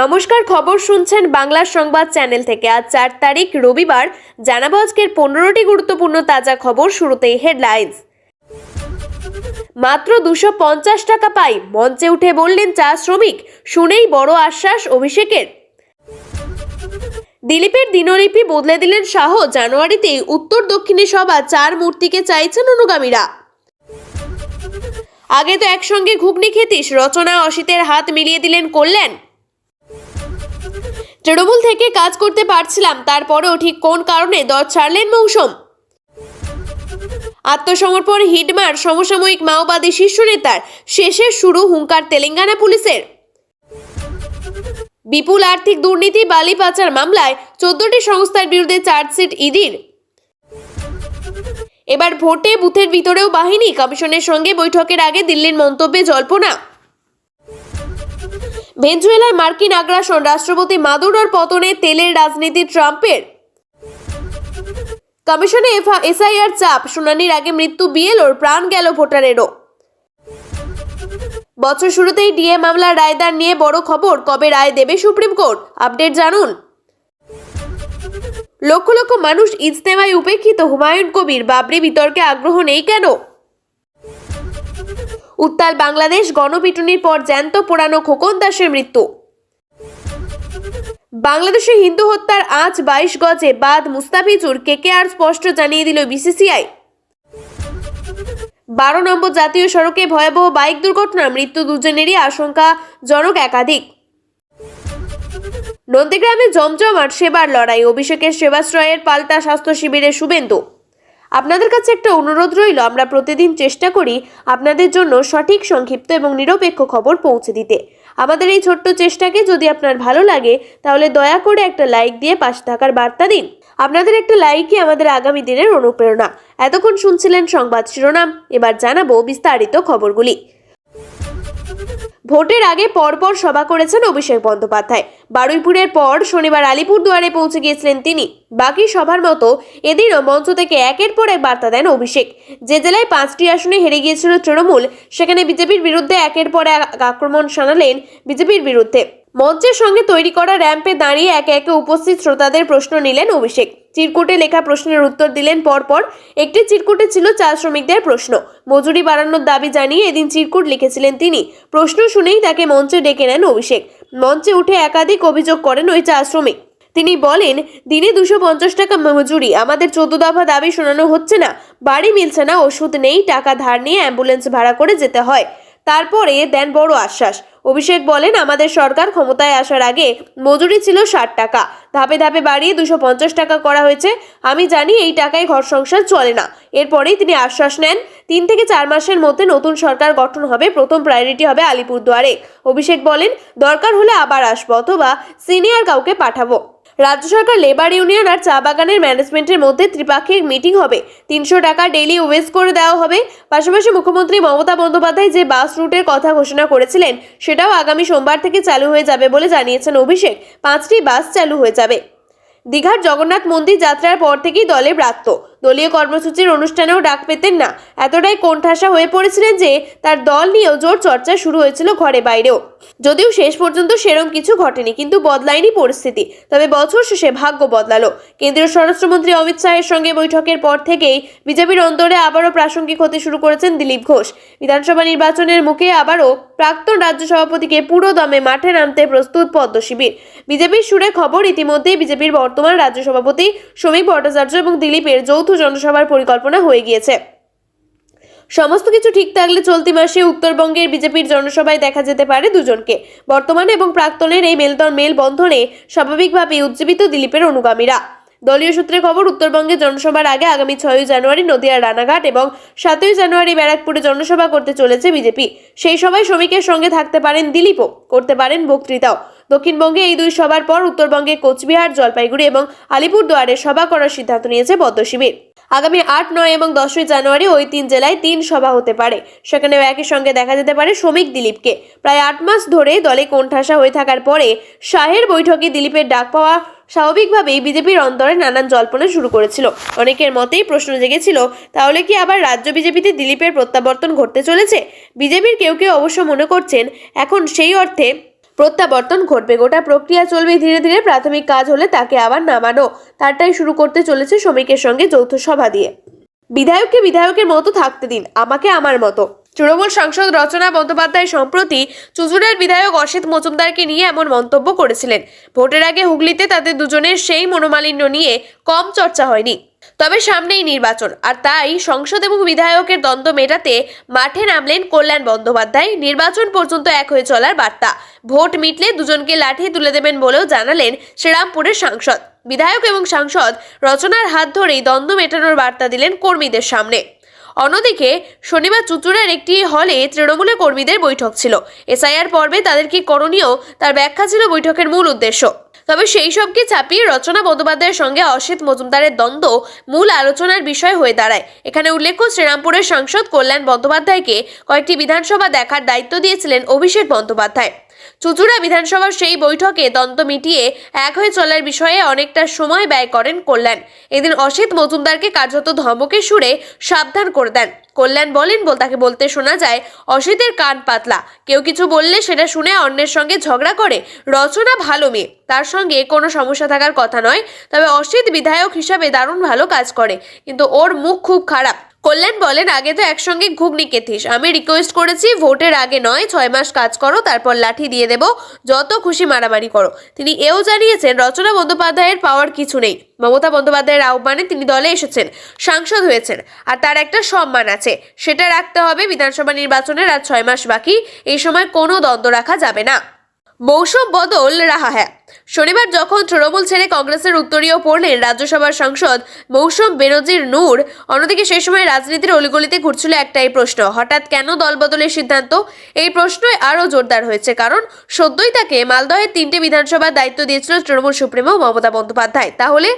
নমস্কার, খবর শুনছেন বাংলা সংবাদ চ্যানেল থেকে। আজ চার তারিখ, রবিবার। জানাব আজকের পনেরোটি গুরুত্বপূর্ণ তাজা খবর, শুরুতেই হেডলাইন্স মাত্র দুশো পঞ্চাশ টাকা পাই, মঞ্চে উঠে বললেন চা শ্রমিক, শুনেই বড় আশ্বাস অভিষেকের। দিলীপের দিনলিপি বদলে দিলেন শাহ, জানুয়ারিতেই উত্তর দক্ষিণে সভা, চার মূর্তিকে চাইছেন অনুগামীরা। আগে তো একসঙ্গে ঘুগনি খেতিস রচনা অসিতের হাত মিলিয়ে দিলেন কল্যাণ। তৃণমূল থেকে কাজ করতে পারছিলাম, তারপরেও ঠিক কোন কারণে দল ছাড়লেন মৌসুম? আত্মসমর্পণ হিডমার সমসাময়িক মাওবাদী শীর্ষ নেতার শেষের শুরু হুঙ্কার তেলেঙ্গানা পুলিশের। বিপুল আর্থিক দুর্নীতি, বালি পাচার মামলায় চোদ্দটি সংস্থার বিরুদ্ধে চার্জশিট ইডির। এবার ভোটে বুথের ভিতরেও বাহিনী, কমিশনের সঙ্গে বৈঠকের আগে দিল্লির মন্তব্যে জল্পনা। ভেনেজুয়েলায় মার্কিন আগ্রাসন রাষ্ট্রপতি মাদুরোর পতনে তেলের রাজনীতি ট্রাম্পের। কমিশনে এসআইআর চাপ, শুনানির আগে মৃত্যু বিএলওর, প্রাণ গেল ভোটারেরও। বছর শুরুতেই ডিএ মামলার রায়দান নিয়ে বড় খবর, কবে রায় দেবে সুপ্রিম কোর্ট? আপডেট জানুন। লক্ষ লক্ষ মানুষ ইজতেমায় উপেক্ষিত, হুমায়ুন কবির, বাবরি বিতর্কে আগ্রহ নেই কেন? উত্তাল বাংলাদেশ গণপিটুনির পর জ্যান্ত পোড়ানো খোকন দাসের মৃত্যু। বাংলাদেশে হিন্দু হত্যার আজ বাইশ গজে বাদ মুস্তাফিজুর কেকেআর স্পষ্ট জানিয়ে দিল বিসিসিআই। বারো নম্বর জাতীয় সড়কে ভয়াবহ বাইক দুর্ঘটনা মৃত্যু দুজনেরই আশঙ্কাজনক একাধিক। নন্দীগ্রামে জমজমাট সেবার লড়াই, অভিষেকের সেবাশ্রয়ের পাল্টা স্বাস্থ্য শিবিরে শুভেন্দু। আপনাদের কাছে একটা অনুরোধ রইল, আমরা প্রতিদিন চেষ্টা করি আপনাদের জন্য সঠিক, সংক্ষিপ্ত এবং নিরপেক্ষ খবর পৌঁছে দিতে। আমাদের এই ছোট্ট চেষ্টাকে যদি আপনার ভালো লাগে, তাহলে দয়া করে একটা লাইক দিয়ে পাশে থাকার বার্তা দিন। আপনাদের একটা লাইকই আমাদের আগামী দিনের অনুপ্রেরণা। এতক্ষণ শুনছিলেন সংবাদ শিরোনাম, এবার জানাব বিস্তারিত খবরগুলি। ভোটের আগে পরপর সভা করেছেন অভিষেক বন্দ্যোপাধ্যায়। বারুইপুরের পর শনিবার আলিপুরদুয়ারে পৌঁছে গিয়েছিলেন তিনি। বাকি সভার মতো এদিনও মঞ্চ থেকে একের পর এক বার্তা দেন অভিষেক। যে জেলায় পাঁচটি আসনে হেরে গিয়েছিল তৃণমূল, সেখানে বিজেপির বিরুদ্ধে একের পর এক আক্রমণ শানালেন বিজেপির বিরুদ্ধে। মঞ্চের সঙ্গে তৈরি করা র্যাম্পে দাঁড়িয়ে একে একে উপস্থিত শ্রোতাদের প্রশ্ন নিলেন অভিষেক। চিরকুটে লেখা প্রশ্নের উত্তর দিলেন পরপর। একটি চিরকুটে ছিল চা শ্রমিকদের প্রশ্ন। মজুরি বাড়ানোর দাবি জানিয়ে এদিন চিরকুট লিখেছিলেন তিনি। প্রশ্ন শুনেই তাকে মঞ্চে ডেকে নেন অভিষেক। মঞ্চে উঠে একাধিক অভিযোগ করেন ওই চা শ্রমিক। তিনি বলেন, দিনে দুশো পঞ্চাশ টাকা মজুরি, আমাদের চোদ্দ দফা দাবি শোনানো হচ্ছে না। বাড়ি মিলছে না, ওষুধ নেই, টাকা ধার নিয়ে অ্যাম্বুলেন্স ভাড়া করে যেতে হয়। তারপরে দেন বড় আশ্বাস। অভিষেক বলেন, আমাদের সরকার ক্ষমতায় আসার আগে মজুরি ছিল ষাট টাকা। ধাপে ধাপে বাড়িয়ে দুশো পঞ্চাশ টাকা করা হয়েছে। আমি জানি এই টাকায় ঘর সংসার চলে না। এরপরেই তিনি আশ্বাস নেন, তিন থেকে চার মাসের মধ্যে নতুন সরকার গঠন হবে, প্রথম প্রায়োরিটি হবে আলিপুরদুয়ারে। অভিষেক বলেন, দরকার হলে আবার আসব অথবা সিনিয়র কাউকে পাঠাবো। রাজ্য সরকার লেবার ইউনিয়ন আর চা বাগানের ম্যানেজমেন্টের মধ্যে ত্রিপাক্ষিক মিটিং হবে। তিনশো টাকা ডেলি ওয়েজ করে দেওয়া হবে। পাশাপাশি মুখ্যমন্ত্রী মমতা বন্দ্যোপাধ্যায় যে বাস রুটের কথা ঘোষণা করেছিলেন, সেটাও আগামী সোমবার থেকে চালু হয়ে যাবে বলে জানিয়েছেন অভিষেক। পাঁচটি বাস চালু হয়ে যাবে। দীঘার জগন্নাথ মন্দির যাত্রার পর থেকেই দলে ব্রাত্য। দলীয় কর্মসূচির অনুষ্ঠানেও ডাক পেতেন না। এতটাই কোণঠাসা হয়ে পড়েছিলেন যে, তার দল নিয়েও জোর চর্চা শুরু হয়েছিল ঘরে বাইরেও। যদিও শেষ পর্যন্ত সেরম কিছু ঘটেনি, কিন্তু বদলায়নি পরিস্থিতি। তবে বছর শেষে ভাগ্য বদলালো। কেন্দ্রীয় স্বরাষ্ট্রমন্ত্রী অমিত শাহের সঙ্গে বৈঠকের পর থেকেই বিজেপির অন্তরে আবারও প্রাসঙ্গিক হতে শুরু করেছেন দিলীপ ঘোষ। বিধানসভা নির্বাচনের মুখে আবারও প্রাক্তন রাজ্য সভাপতিকে পুরো দমে মাঠে নামতে প্রস্তুত পদ্ম শিবির। বিজেপির সুরে খবর ইতিমধ্যেই বিজেপির বর্তমান রাজ্য সভাপতি শ্রমিক ভট্টাচার্য এবং দিলীপের যৌথ জনসভার পরিকল্পনা হয়ে গিয়েছে। সমস্ত কিছু ঠিক থাকলে চলতি মাসে উত্তরবঙ্গের বিজেপির জনসভায় দেখা যেতে পারে দুজনকে। বর্তমানে এবং প্রাক্তনের এই মেলদন মেলবন্ধনে স্বাভাবিকভাবেই উজ্জীবিত দিলীপের অনুগামীরা। দলীয় সূত্রে খবর উত্তরবঙ্গে জনসভার আগে আগামী ছয়ই জানুয়ারি নদিয়ার রানাঘাট এবং সাতই জানুয়ারি ব্যারাকপুরে জনসভা করতে চলেছে বিজেপি। সেই সভায় শ্রমিকের সঙ্গে থাকতে পারেন দিলীপও, করতে পারেন বক্তৃতাও। দক্ষিণবঙ্গে এই দুই সভার পর উত্তরবঙ্গে কোচবিহার, জলপাইগুড়ি এবং আলিপুরদুয়ারে সভা করার সিদ্ধান্ত নিয়েছে পদ্ম শিবির। আগামী আট, নয় এবং দশই জানুয়ারি ওই তিন জেলায় তিন সভা হতে পারে। সেখানেও একই সঙ্গে দেখা যেতে পারে শ্রমিক দিলীপকে। প্রায় আট মাস ধরে দলে কোণঠাসা হয়ে থাকার পরে শাহের বৈঠকে দিলীপের ডাক পাওয়া স্বাভাবিকভাবেই বিজেপির অন্তরে নানান জল্পনা শুরু করেছিল। অনেকের মতেই প্রশ্ন জেগেছিল, তাহলে কি আবার রাজ্য বিজেপিতে দিলীপের প্রত্যাবর্তন ঘটতে চলেছে? বিজেপির কেউ কেউ অবশ্য মনে করছেন, এখন সেই অর্থে প্রত্যাবর্তন ঘটবে। গোটা প্রক্রিয়া চলবে, ধীরে ধীরে প্রাথমিক কাজ হলে তাকে আবার নামানো। তারটাই শুরু করতে চলেছে শ্রমিকের সঙ্গে যৌথ সভা দিয়ে। বিধায়ককে বিধায়কের মতো থাকতে দিন, আমাকে আমার মতো। তৃণমূল সাংসদ রচনা বন্দ্যোপাধ্যায় সম্প্রতি চুচুড়ার বিধায়ক অসিত মজুমদারকে নিয়ে এমন মন্তব্য করেছিলেন। ভোটের আগে হুগলিতে তাদের দুজনের সেই মনোমালিন্য নিয়ে কম চর্চা হয়নি। তবে সামনেই নির্বাচন, আর তাই সংসদ এবং বিধায়কের দ্বন্দ্ব মেটাতে মাঠে নামলেন কল্যাণ বন্দ্যোপাধ্যায়। নির্বাচন পর্যন্ত এক হয়ে চলার বার্তা। ভোট মিটলে দুজনকে লাঠি তুলে দেবেন বলেও জানালেন শ্রীরামপুরের সাংসদ। বিধায়ক এবং সাংসদ রচনার হাত ধরেই দ্বন্দ্ব মেটানোর বার্তা দিলেন কর্মীদের সামনে। অন্যদিকে শনিবার চুচুড়ার একটি হলে তৃণমূলের কর্মীদের বৈঠক ছিল। এসআইআর পর্বে তাদের কি করণীয়, তার ব্যাখ্যা ছিল বৈঠকের মূল উদ্দেশ্য। তবে সেই সবকে চাপিয়ে রচনা বন্দ্যোপাধ্যায়ের সঙ্গে অসিত মজুমদারের দ্বন্দ্ব মূল আলোচনার বিষয় হয়ে দাঁড়ায়। এখানে উল্লেখ্য, শ্রীরামপুরের সাংসদ কল্যাণ বন্দ্যোপাধ্যায়কে কয়েকটি বিধানসভা দেখার দায়িত্ব দিয়েছিলেন অভিষেক বন্দ্যোপাধ্যায়। চুচুড়া বিধানসভার সেই বৈঠকে দ্বন্দ্ব মিটিয়ে এক হয়ে চলার বিষয়ে অনেকটা সময় ব্যয় করেন কল্যাণ। এদিন অসিত মজুমদারকে কার্যত ধমকের সুরে সাবধান করে দেন। কল্যাণ বলেন, বল, তাকে বলতে শোনা যায়, অসিতের কান পাতলা। কেউ কিছু বললে সেটা শুনে অন্যের সঙ্গে ঝগড়া করে, রচনা ভালো মেয়ে। তার সঙ্গে কোনো সমস্যা থাকার কথা নয়, তবে অসিত বিধায়ক হিসাবে দারুণ ভালো কাজ করে। কিন্তু ওর মুখ খুব খারাপ। কল্যাণ বলেন, আগে তো একসঙ্গে ঘুগনি কেথিস আমি রিকোয়েস্ট করেছি ভোটের আগে নয়, ছয় মাস কাজ করো, তারপর লাঠি দিয়ে দেব। যত খুশি মারামারি করো। তিনি এও জানিয়েছেন, রচনা বন্দ্যোপাধ্যায়ের পাওয়ার কিছু নেই। মমতা বন্দ্যোপাধ্যায়ের আহ্বানে তিনি দলে এসেছেন, সাংসদ হয়েছেন, আর তার একটা সম্মান আছে। সেটা রাখতে হবে বিধানসভা নির্বাচনের আর ছয় মাস বাকি। এই সময় কোনো দ্বন্দ্ব রাখা যাবে না। মৌসুম বদল, রাহা হ্যাঁ শনিবার যখন তৃণমূল ছেড়ে কংগ্রেসের উত্তরীয় পড়লেন রাজ্যসভার সাংসদ মৌসুম বেনজির নূর, অন্যদিকে সেই সময় রাজনীতির অলিগলিতে ঘুরছিল একটাই প্রশ্ন, হঠাৎ কেন দল বদলের সিদ্ধান্ত? এই প্রশ্নই আরও জোরদার হয়েছে, কারণ সদ্যই তাকে মালদহের তিনটে বিধানসভার দায়িত্ব দিয়েছিল তৃণমূল সুপ্রিমো মমতা বন্দ্যোপাধ্যায়। তাহলে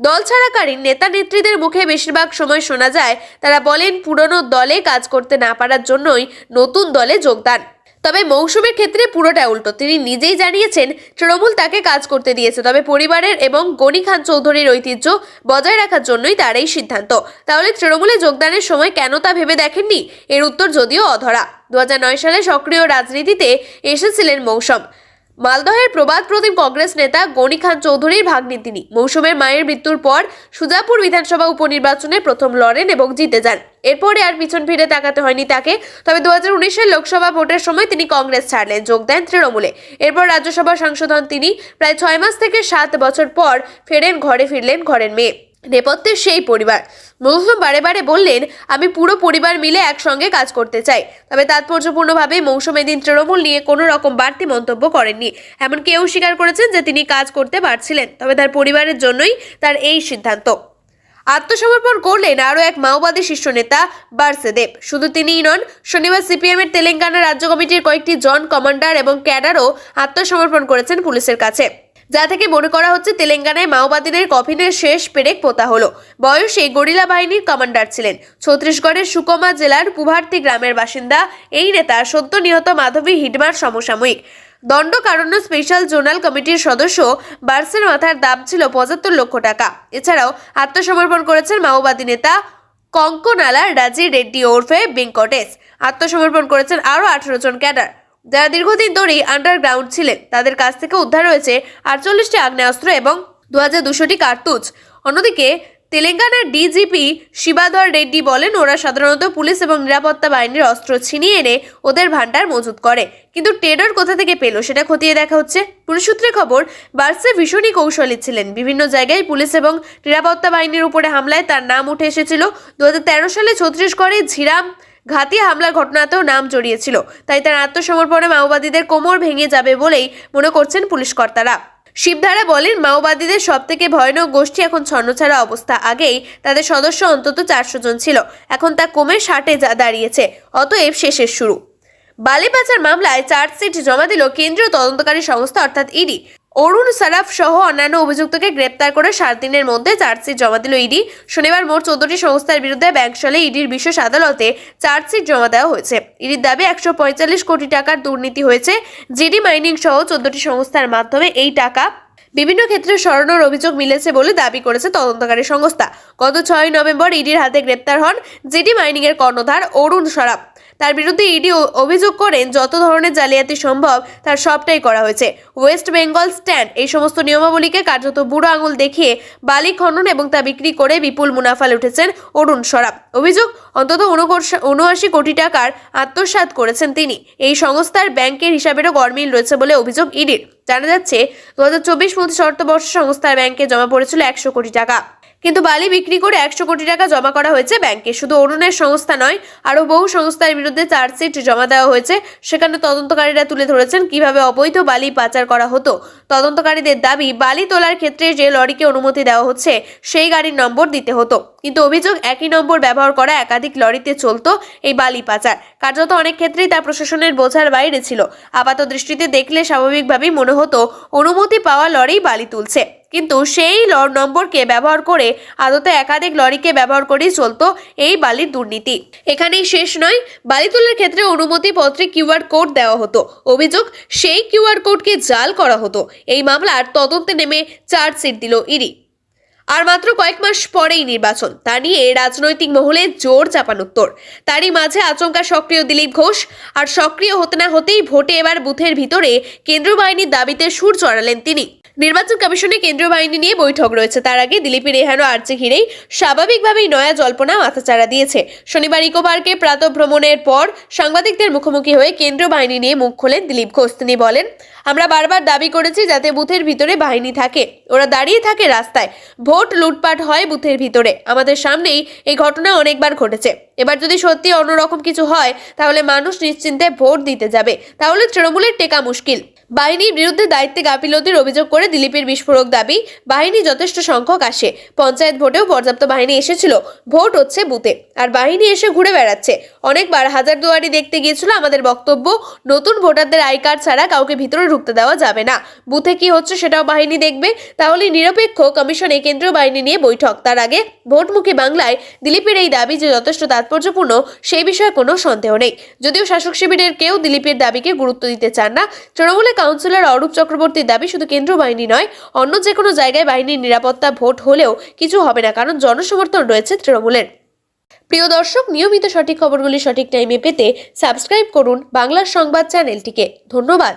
দল ছাড়াকালীন নেতা নেত্রীদের মুখে বেশিরভাগ সময় শোনা যায়, তারা বলেন পুরনো দলে কাজ করতে না পারার জন্যই নতুন দলে যোগদান। তবে মৌসুমের ক্ষেত্রে পুরোটা উল্টো। তিনি নিজেই জানিয়েছেন, তৃণমূল তাকে কাজ করতে দিয়েছে, তবে পরিবারের এবং গণি খান চৌধুরীর ঐতিহ্য বজায় রাখার জন্যই তার এই সিদ্ধান্ত। তাহলে তৃণমূলে যোগদানের সময় কেন তা ভেবে দেখেননি? এর উত্তর যদিও অধরা। দু হাজার নয় সালে সক্রিয় রাজনীতিতে এসেছিলেন মৌসুম। মালদহের প্রবাদ প্রতিম কংগ্রেস নেতা গনি খান চৌধুরীর ভাগ্নি তিনি মৌসুমের মায়ের মৃত্যুর পর সুজাপুর বিধানসভা উপনির্বাচনে প্রথম লড়েন এবং জিতে যান। এরপরে আর পিছন ফিরে তাকাতে হয়নি তাকে। তবে দু হাজার লোকসভা ভোটের সময় তিনি কংগ্রেস ছাড়লেন, যোগ দেন তৃণমূলে। এরপর রাজ্যসভা হন তিনি। প্রায় ছয় মাস থেকে সাত বছর পর ফেরেন ঘরে ফিরলেন ঘরের মেয়ে। নেপথ্যের সেই পরিবার। মৌসুম বারে বারে বললেন, আমি পুরো পরিবার মিলে একসঙ্গে কাজ করতে চাই। তবে তাৎপর্যপূর্ণভাবে মৌসুম এদিন তৃণমূল নিয়ে কোনো রকম বাড়তি মন্তব্য করেননি। এমন কেউ স্বীকার করেছেন যে তিনি কাজ করতে পারছিলেন, তবে তার পরিবারের জন্যই তার এই সিদ্ধান্ত। আত্মসমর্পণ করলেন আরও এক মাওবাদী শীর্ষ নেতা বারসেদেব। শুধু তিনিই নন, শনিবার সিপিএমের তেলেঙ্গানা রাজ্য কমিটির কয়েকটি জন কমান্ডার এবং ক্যাডারও আত্মসমর্পণ করেছেন পুলিশের কাছে। যা থেকে মনে করা হচ্ছে তেলেঙ্গানায় মাওবাদীদের কফিনের শেষ পেরেক পোতা হলো। বয়সে গরিলা বাহিনীর কমান্ডার ছিলেন। ছত্তিশগড়ের সুকমা জেলার পুভার্তি গ্রামের বাসিন্দা এই নেতা সদ্য নিহত মাধবী হিডমার সমসাময়িক। দণ্ড দণ্ডকারণ্য স্পেশাল জোনাল কমিটির সদস্য বার্সের মাথার দাম ছিল পঁচাত্তর লক্ষ টাকা। এছাড়াও আত্মসমর্পণ করেছেন মাওবাদী নেতা কঙ্কনালা রাজি রেড্ডি ওরফে বেঙ্কটেশ আত্মসমর্পণ করেছেন আরও আঠেরো জন ক্যাডার। যারা দীর্ঘদিন ধরেই আন্ডারগ্রাউন্ড ছিলেন, তাদের কাছ থেকে উদ্ধার হয়েছে আটচল্লিশটি আগ্নেয়াস্ত্র এবং দু হাজার দুশোটি কার্তুজ। অন্যদিকে, তেলেঙ্গানার ডিজিপি শিবাধর রেড্ডি বলেন, ওরা সাধারণত পুলিশ এবং নিরাপত্তা বাহিনীর অস্ত্র ছিনিয়ে এনে ওদের ভান্ডার মজুত করে। কিন্তু টেডর কোথা থেকে পেল সেটা খতিয়ে দেখা হচ্ছে। পুলিশ সূত্রে খবর, বার্সে ভীষণই কৌশলী ছিলেন। বিভিন্ন জায়গায় পুলিশ এবং নিরাপত্তা বাহিনীর উপরে হামলায় তার নাম উঠে এসেছিল। দু হাজার তেরো সালে ছত্রিশগড়ে ঝিরাম ঘাতি হামলার ঘটনাতেও নাম জড়িয়েছিল। তাই তার আত্মসমর্পণে মাওবাদীদের কোমর ভেঙে যাবে বলেই মনে করছেন পুলিশ কর্তারা। শিবধারা বলেন, মাওবাদীদের সব থেকে ভয়ানক গোষ্ঠী এখন ছন্নছাড়া অবস্থা। আগেই তাদের সদস্য অন্তত চারশো জন ছিল। এখন তা কমে ষাটে যা দাঁড়িয়েছে। অতএব শেষের শুরু। বালি পাচার মামলায় চার্জশিট জমা দিল কেন্দ্রীয় তদন্তকারী সংস্থা, অর্থাৎ ইডি। অরুণ সারাফ সহ অন্যান্য অভিযুক্তকে গ্রেপ্তার করে সাত দিনের মধ্যে চার্জশিট জমা দিল ইডি। শনিবার মোট চোদ্দটি সংস্থার বিরুদ্ধে ব্যাংকশালে ইডির বিশেষ আদালতে চার্জশিট জমা দেওয়া হয়েছে। ইডির দাবি একশো পঁয়তাল্লিশ কোটি টাকার দুর্নীতি হয়েছে। জিডি মাইনিং সহ চোদ্দটি সংস্থার মাধ্যমে এই টাকা বিভিন্ন ক্ষেত্রে সরানোর অভিযোগ মিলেছে বলে দাবি করেছে তদন্তকারী সংস্থা। গত ছয় নভেম্বর ইডির হাতে গ্রেপ্তার হন জিডি মাইনিং এর কর্ণধার অরুণ সরাফ। তার বিরুদ্ধে ইডি অভিযোগ করেন, যত ধরনের জালিয়াতি সম্ভব, তার সবটাই করা হয়েছে। ওয়েস্ট বেঙ্গল স্ট্যান্ড এই সমস্ত নিয়মাবলীকে কার্যত বুড়ো আঙুল দেখিয়ে বালি খনন এবং তা বিক্রি করে বিপুল মুনাফা উঠেছেন অরুণ সরাব। অভিযোগ, অন্তত উনআশি কোটি টাকার আত্মসাৎ করেছেন তিনি। এই সংস্থার ব্যাংকের হিসাবেরও গরমিল রয়েছে বলে অভিযোগ ইডির। জানা যাচ্ছে, দু হাজার চব্বিশ পঁচিশ অর্থবর্ষে সংস্থার ব্যাংকে জমা পড়েছিল একশো কোটি টাকা। কিন্তু বালি বিক্রি করে একশো কোটি টাকা জমা করা হয়েছে ব্যাংকে। শুধু অরুণের সংস্থা নয়, আরও বহু সংস্থার বিরুদ্ধে চার্জশিট জমা দেওয়া হয়েছে। সেখানে তদন্তকারীরা তুলে ধরেছেন কীভাবে অবৈধ বালি পাচার করা হতো। তদন্তকারীদের দাবি, বালি তোলার ক্ষেত্রে যে লরিকে অনুমতি দেওয়া হচ্ছে, সেই গাড়ির নম্বর দিতে হতো। কিন্তু অভিযোগ একই নম্বর ব্যবহার করা একাধিক লরিতে চলতো এই বালি পাচার। কার্যত অনেক ক্ষেত্রেই তা প্রশাসনের বোঝার বাইরে ছিল। আপাত দৃষ্টিতে দেখলে স্বাভাবিকভাবেই মনে হতো, অনুমতি পাওয়া লরি বালি তুলছে। কিন্তু সেই ল- নম্বরকে ব্যবহার করে আদতে একাধিক লরিকে ব্যবহার করেই চলতো এই বালির দুর্নীতি। এখানেই শেষ নয়, বালি তোলার ক্ষেত্রে অনুমতি পত্রে কিউআর কোড দেওয়া হতো। অভিযোগ, সেই কিউআর কোডকে জাল করা হতো। এই মামলার তদন্তে নেমে চার্জশিট দিল ইডি। আর মাত্র কয়েক মাস পরেই নির্বাচন। তা নিয়ে রাজনৈতিক মহলে জোর চাপানোত্তর। তারই মাঝে আচমকা সক্রিয় দিলীপ ঘোষ আর সক্রিয় হতে না হতেই ভোটে এবার বুথের ভিতরে কেন্দ্রীয় বাহিনীর দাবিতে সুর চড়ালেন তিনি। নির্বাচন কমিশনে কেন্দ্রীয় বাহিনী নিয়ে বৈঠক রয়েছে। তার আগে দিলীপের এহেনো আর্জি ঘিরেই স্বাভাবিকভাবেই নয়া জল্পনা মাথাচাড়া দিয়েছে। শনিবার ইকো পার্কে প্রাতঃভ্রমণের পর সাংবাদিকদের মুখোমুখি হয়ে কেন্দ্রীয় বাহিনী নিয়ে মুখ খোলেন দিলীপ ঘোষ তিনি বলেন, আমরা বারবার দাবি করেছি যাতে বুথের ভিতরে বাহিনী থাকে। ওরা দাঁড়িয়ে থাকে রাস্তায়। ভোট, লুটপাট হয় বুথের ভিতরে। আমাদের সামনেই এই ঘটনা অনেকবার ঘটেছে। এবার যদি সত্যি অন্যরকম কিছু হয়, তাহলে মানুষ নিশ্চিন্তে ভোট দিতে যাবে। তাহলে তৃণমূলের টেকা মুশকিল। বাহিনীর বিরুদ্ধে দায়িত্বে গাফিলতির অভিযোগ করে দিলীপের বিস্ফোরক দাবি, বাহিনী যথেষ্ট সংখ্যক আসে। পঞ্চায়েত ভোটেও পর্যাপ্ত বাহিনী এসেছিল। ভোট হচ্ছে বুথে। আর বাহিনী এসে ঘুরে বেড়াচ্ছে। অনেকবার হাজার দুয়ারি দেখতে গিয়েছিল আমাদের বক্তব্য, নতুন ভোটারদের আই কার্ড ছাড়া কাউকে ভিতরে ঢুকতে দেওয়া যাবে না। বুথে কি হচ্ছে সেটাও বাহিনী দেখবে। তাহলে নিরপেক্ষ কমিশনে কেন্দ্রীয় বাহিনী নিয়ে বৈঠক। তার আগে ভোটমুখী বাংলায় দিলীপের এই দাবি যে যথেষ্ট তাৎপর্যপূর্ণ, সেই বিষয়ে কোনো সন্দেহ নেই। যদিও শাসক শিবিরের কেউ দিলীপের দাবিকে গুরুত্ব দিতে চান না, তৃণমূলের কাউন্সিলর অরূপ চক্রবর্তীর দাবি শুধু কেন্দ্র বাহিনী নয়, অন্য যে কোনো জায়গায় বাহিনীর নিরাপত্তা ভোট হলেও কিছু হবে না, কারণ জনসমর্থন রয়েছে তৃণমূলের। প্রিয় দর্শক, নিয়মিত সঠিক খবরগুলি সঠিক টাইমে পেতে সাবস্ক্রাইব করুন বাংলার সংবাদ চ্যানেলটিকে ধন্যবাদ।